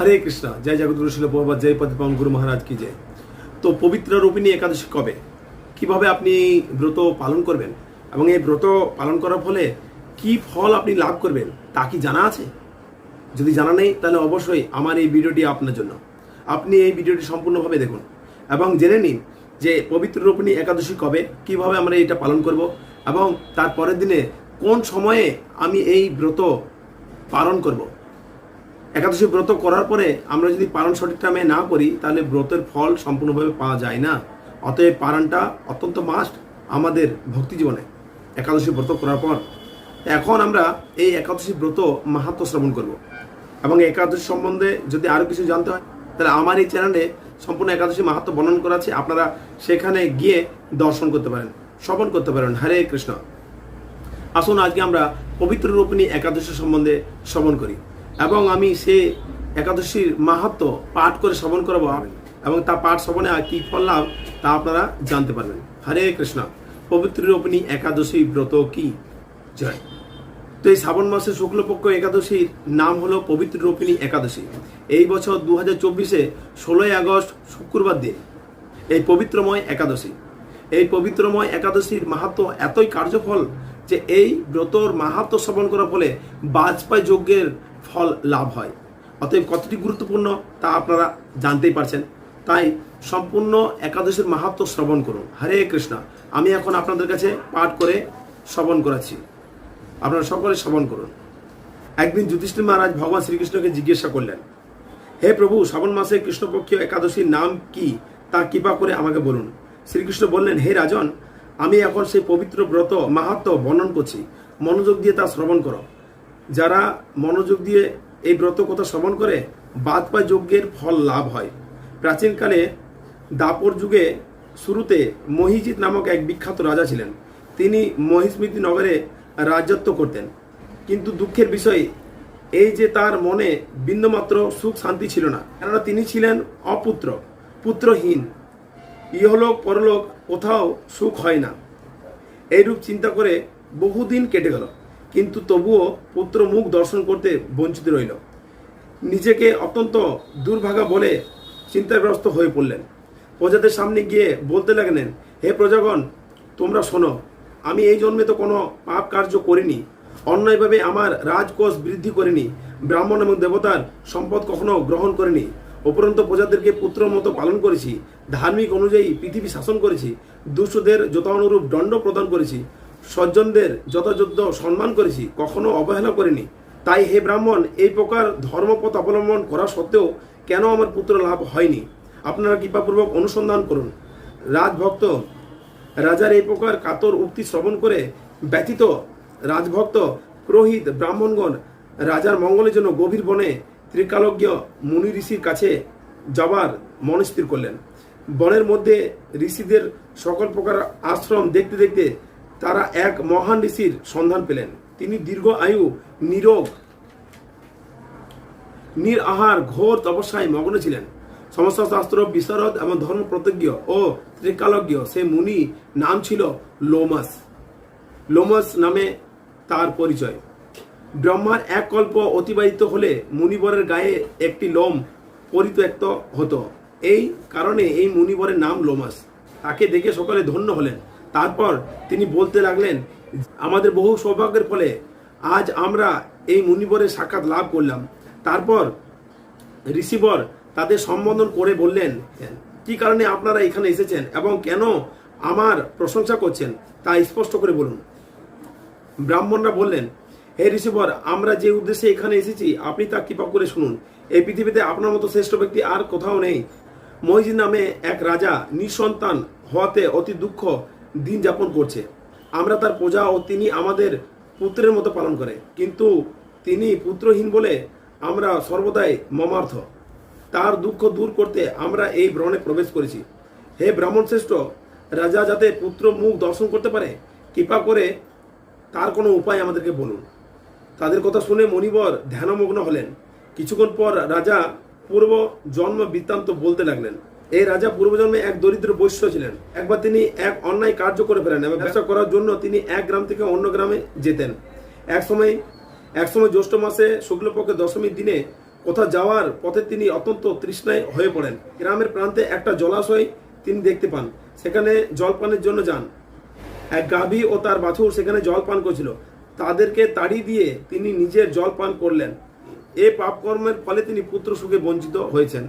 হরে কৃষ্ণ, জয় জগৎগুরু শিল প্রভাত জয় পদ পাবন গুরু মহারাজ কি জয়। তো পবিত্র রূপিণী একাদশী কবে? কীভাবে আপনি ব্রত পালন করবেন? এবং এই ব্রত পালন করার ফলে কি ফল আপনি লাভ করবেন, তা কি জানা আছে? যদি জানা নেই, তাহলে অবশ্যই আমার এই ভিডিওটি আপনার জন্য। আপনি এই ভিডিওটি সম্পূর্ণভাবে দেখুন। এবং জেনে নিন যে পবিত্র রূপিণী একাদশী কবে, কীভাবে আমরা এটা পালন করব, এবং তার পরের দিনে কোন সময়ে আমি এই ব্রত পালন করব। একাদশী ব্রত করার পরে আমরা যদি পালন সঠিক টাইমে না করি, তাহলে ব্রতের ফল সম্পূর্ণভাবে পাওয়া যায় না। অতএব পালনটা অত্যন্ত মাস্ট আমাদের ভক্তি জীবনে, একাদশী ব্রত করার পর। এখন আমরা এই একাদশী ব্রত মাহাত্ম শ্রবণ করব। এবং একাদশী সম্বন্ধে যদি আরও কিছু জানতে হয়, তাহলে আমার এই চ্যানেলে সম্পূর্ণ একাদশী মাহাত্ম বর্ণন করা আছে। আপনারা সেখানে গিয়ে দর্শন করতে পারেন, শ্রবণ করতে পারেন। হরে কৃষ্ণ। আসুন আজকে আমরা পবিত্র রূপিণী একাদশী সম্বন্ধে শ্রবণ করি। এবং আমি সে একাদশীর মাহাত্ম পাঠ করে শ্রবণ করাবো এবং তা পাঠ শ্রবণে কি ফল লাভ তা আপনারা জানতে পারবেন। হরে কৃষ্ণ। পবিত্র রূপিণী একাদশী ব্রত কি? জয়। তো এই শ্রাবণ মাসের শুক্লপক্ষ একাদশীর নাম হলো পবিত্র রূপিণী একাদশী। এই বছর দু হাজার চব্বিশে ষোলোই আগস্ট শুক্রবার দিন এই পবিত্রময় একাদশী। এই পবিত্রময় একাদশীর মাহাত্ম এতই কার্যফল যে এই ব্রতর মাহাত্ম শ্রবণ করার ফলে বাজপাই যজ্ঞের ফল লাভ হয়। অতএব কতটি গুরুত্বপূর্ণ তা আপনারা জানতেই পারছেন। তাই সম্পূর্ণ একাদশীর মাহাত্ম শ্রবণ করুন। হরে কৃষ্ণ, আমি এখন আপনাদের কাছে পাঠ করে শ্রবণ করাচ্ছি। আপনারা সকলে শ্রবণ করুন। একদিন যুধিষ্ঠির মহারাজ ভগবান শ্রীকৃষ্ণকে জিজ্ঞাসা করলেন, হে প্রভু, শ্রাবণ মাসে কৃষ্ণপক্ষীয় একাদশীর নাম কি? তা কৃপা করে আমাকে বলুন। শ্রীকৃষ্ণ বললেন, হে রাজন, আমি এখন সেই পবিত্র ব্রত মাহাত্ম বর্ণন করছি। মনোযোগ দিয়ে তা শ্রবণ করো। যারা মনোযোগ দিয়ে এই ব্রত কথা শ্রবণ করে, বাদ পা যজ্ঞের ফল লাভ হয়। প্রাচীনকালে দাপর যুগে শুরুতে মহিজিৎ নামক এক বিখ্যাত রাজা ছিলেন। তিনি মহিস্মৃতি নগরে রাজত্ব করতেন। কিন্তু দুঃখের বিষয়, এই যে তার মনে বিন্দুমাত্র সুখ শান্তি ছিল না, কেননা তিনি ছিলেন অপুত্র, পুত্রহীন। ইহলোক পরলোক কোথাও সুখ হয় না। এইরূপ চিন্তা করে বহুদিন কেটে গেল। কিন্তু তবুও পুত্র মুখ দর্শন করতে বঞ্চিত রইল। নিজেকে অত্যন্ত দুর্ভাগা বলে চিন্তাগ্রস্ত হয়ে পড়লেন। প্রজাদের সামনে গিয়ে বলতে লাগলেন, হে প্রজাগণ, তোমরা শোনো, আমি এই জন্মে তো কোনো পাপ কার্য করিনি, অন্যায়ভাবে আমার রাজকোষ বৃদ্ধি করিনি, ব্রাহ্মণ এবং দেবতার সম্পদ কখনো গ্রহণ করিনি, উপরন্ত প্রজাদেরকে পুত্র মতো পালন করেছি, ধার্মিক অনুযায়ী পৃথিবী শাসন করেছি, দুষ্টদের যথানুরূপ দণ্ড প্রদান করেছি সজ্জনদের যথাযথ সম্মান করেছি, কখনো অবহেলা করিনি। তাই হে ব্রাহ্মণ, এই প্রকার ধর্মপথ অবলম্বন করা সত্ত্বেও কেন আমার পুত্র লাভ হয়নি? আপনারা কৃপাপূর্বক অনুসন্ধান করুন। রাজভক্ত, রাজার এই প্রকার কাতর উক্তি শ্রবণ করে ব্যতীত রাজভক্ত পুরোহিত ব্রাহ্মণগণ রাজার মঙ্গলের জন্য গভীর বনে ত্রিকালজ্ঞ মুনি ঋষির কাছে যাবার মনস্থির করলেন। বনের মধ্যে ঋষিদের সকল প্রকার আশ্রম দেখতে দেখতে তারা এক মহান ঋষির সন্ধান পেলেন। তিনি দীর্ঘ আয়ু, নিরোগ নির আহার ঘোর তপস্যায় মগ্ন ছিলেন। সমস্ত শাস্ত্র বিশারদ এবং ধর্ম প্রতিজ্ঞ ও ত্রিকালজ্ঞ, সে মুনি নাম ছিল লোমাস। লোমাস নামে তার পরিচয়। ব্রহ্মার এক কল্প অতিবাহিত হলে মুনিবরের গায়ে একটি লোম পরিত্যক্ত হতো। এই কারণে এই মুনিবরের নাম লোমাস। তাকে দেখে সকলে ধন্য হলেন। তারপর তিনি বলতে লাগলেন, আমাদের বহু সৌভাগ্যের ফলে আজ আমরা এই মুনিবরের সাক্ষাৎ লাভ করলাম। তারপর ঋষিবর তাদের সম্বোধন করে বললেন, কি কারণে আপনারা এখানে এসেছেন এবং কেন আমার প্রশংসা করছেন? তা স্পষ্ট করে বলুন। ব্রাহ্মণরা বললেন, হে ঋষিবর, আমরা যে উদ্দেশ্যে এখানে এসেছি, আপনি তা কৃপা করে শুনুন। এই পৃথিবীতে আপনার মতো শ্রেষ্ঠ ব্যক্তি আর কোথাও নেই। মহিজি নামে এক রাজা নিঃসন্তান হওয়াতে অতি দুঃখ দিন যাপন করছে। আমরা তার প্রজা ও তিনি আমাদের পুত্রের মতো পালন করে। কিন্তু তিনি পুত্রহীন বলে আমরা সর্বদাই মমার্থ তার দুঃখ দূর করতে আমরা এই ব্রণে প্রবেশ করেছি। হে ব্রাহ্মণ শ্রেষ্ঠ, রাজা যাতে পুত্র মুখ দর্শন করতে পারে, কৃপা করে তার কোনো উপায় আমাদেরকে বলুন। তাদের কথা শুনে মণিবর ধ্যানমগ্ন হলেন। কিছুক্ষণ পর রাজা পূর্ব জন্ম বৃত্তান্ত বলতে লাগলেন এই রাজা পূর্বজন্মে এক দরিদ্র বৈশ্য ছিলেন। একবার তিনি এক অন্যায় কার্য করে ফেলেন এবং ব্যবসা করার জন্য তিনি এক গ্রাম থেকে অন্য গ্রামে যেতেন। এক সময় এক সময় জ্যৈষ্ঠ মাসে শুক্লপক্ষে দশমীর দিনে কোথাও যাওয়ার পথে তিনি অত্যন্ত তৃষ্ণায় হয়ে পড়েন। গ্রামের প্রান্তে একটা জলাশয় তিনি দেখতে পান। সেখানে জলপানের জন্য যান। এক গাভী ও তার বাছুর সেখানে জল পান করছিল। তাদেরকে তাড়ি দিয়ে তিনি নিজের জল পান করলেন। এ পাপকর্মের ফলে তিনি পুত্র সুখে বঞ্চিত হয়েছেন।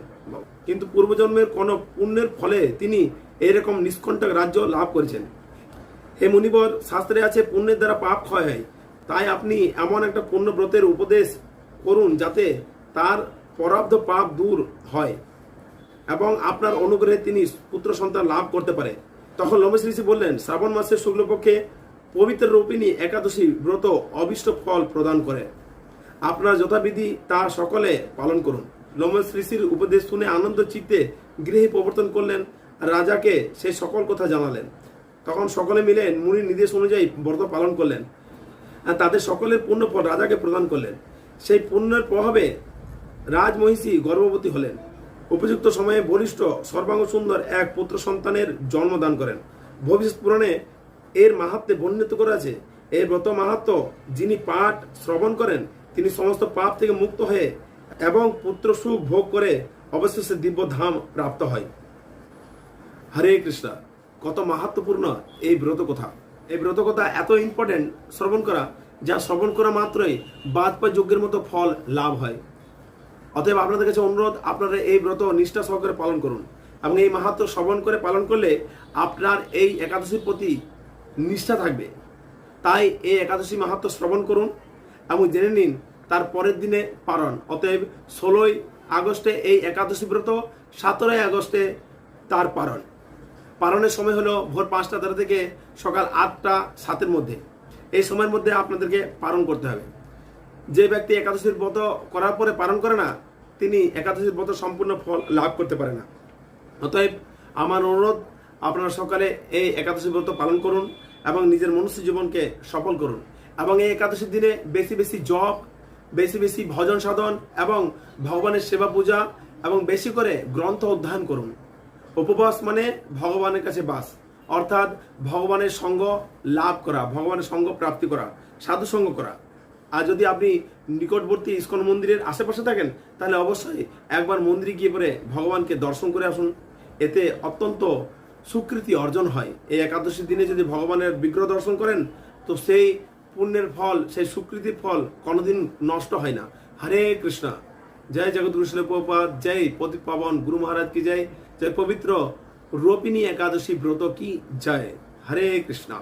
কিন্তু পূর্বজন্মের কোন পুণ্যের ফলে তিনি এরকম নিষ্কণ্টক রাজ্য লাভ করেছেন। হে মুনিবর, শাস্ত্রে আছে, পুণ্যের দ্বারা পাপ ক্ষয় হয়। তাই আপনি এমন একটা পুণ্যব্রতের উপদেশ করুন যাতে তার পরাব্ধ পাপ দূর হয় এবং আপনার অনুগ্রহে তিনি পুত্র সন্তান লাভ করতে পারে। তখন লোমেশ ঋষি বললেন, শ্রাবণ মাসের শুক্লপক্ষে পবিত্র রূপিণী একাদশী ব্রত অবিষ্ট ফল প্রদান করে। আপনার যথাবিধি তা সকলে পালন করুন। লোমেশ ঋষির উপদেশ শুনে আনন্দ চিত্তে গৃহে প্রবর্তন করলেন রাজাকে সে সকল কথা জানালেন। তখন সকলে মিলে মুনির নির্দেশ অনুযায়ী ব্রত পালন করলেন। আর তাদের সকলের পুণ্য ফল রাজাকে প্রদান করলেন। সেই পুণ্যের প্রভাবে রাজমহিষী গর্ভবতী হলেন। উপযুক্ত সময়ে বলিষ্ঠ, সর্বাঙ্গ সুন্দর এক পুত্র সন্তানের জন্মদান করেন। ভবিষ্যৎ পুরাণে এর মাহাত্মে বর্ণিত করে আছে এই ব্রত মাহাত্ম যিনি পাঠ শ্রবণ করেন, তিনি সমস্ত পাপ থেকে মুক্ত হয়ে এবং পুত্র সুখ ভোগ করে অবশেষে দিব্য ধাম প্রাপ্ত হয়। হরে কৃষ্ণ, কত মাহাত্মপূর্ণ এই ব্রত কথা। এই ব্রত কথা এত ইম্পর্টেন্ট শ্রবণ করা, যা শ্রবণ করা মাত্রই বাদ পা যজ্ঞের মতো ফল লাভ হয়। অতএব আপনাদের কাছে অনুরোধ, আপনারা এই ব্রত নিষ্ঠা সহকারে পালন করুন এবং এই মাহাত্ম শ্রবণ করে পালন করলে আপনার এই একাদশীর প্রতি নিষ্ঠা থাকবে। তাই এই একাদশী মাহাত্ম শ্রবণ করুন এবং জেনে নিন তার পরের দিনে পালন। অতএব ষোলোই আগস্টে এই একাদশী ব্রত, সতেরোই আগস্টে তার পালন। পালনের সময় হলো ভোর পাঁচটা তেরো থেকে সকাল আটটা সাতের মধ্যে। এই সময়ের মধ্যে আপনাদেরকে পালন করতে হবে। যে ব্যক্তি একাদশীর ব্রত করার পরে পালন করে না, তিনি একাদশীর ব্রত সম্পূর্ণ ফল লাভ করতে পারে না। অতএব আমার অনুরোধ, আপনারা সকালে এই একাদশী ব্রত পালন করুন এবং নিজের মনুষ্য জীবনকে সফল করুন। এবং এই একাদশীর দিনে বেশি বেশি জপ বেশি বেশি ভজন সাধন এবং ভগবানের সেবা পূজা এবং বেশি করে গ্রন্থ অধ্যয়ন করুন। উপবাস মানে ভগবানের কাছে বাস। অর্থাৎ ভগবানের সঙ্গ লাভ করা, ভগবানের সঙ্গ প্রাপ্তি করা, সাধু সঙ্গ করা। আর যদি আপনি নিকটবর্তী ইস্কন মন্দিরের আশেপাশে থাকেন, তাহলে অবশ্যই একবার মন্দিরে গিয়ে পরে ভগবানকে দর্শন করে আসুন। এতে অত্যন্ত স্বীকৃতি অর্জন হয়। এই একাদশীর দিনে যদি ভগবানের বিগ্রহ দর্শন করেন, তো সেই পুণ্যের ফল, সেই সুকৃতির ফল কোনোদিন নষ্ট হয় না। হরে কৃষ্ণ। জয় জগৎগুরু প্রপাত জয় প্রদীপ পাবন গুরু মহারাজ কি জয়। জয় পবিত্র রোপিনী একাদশী ব্রত কি জয়। হরে কৃষ্ণ।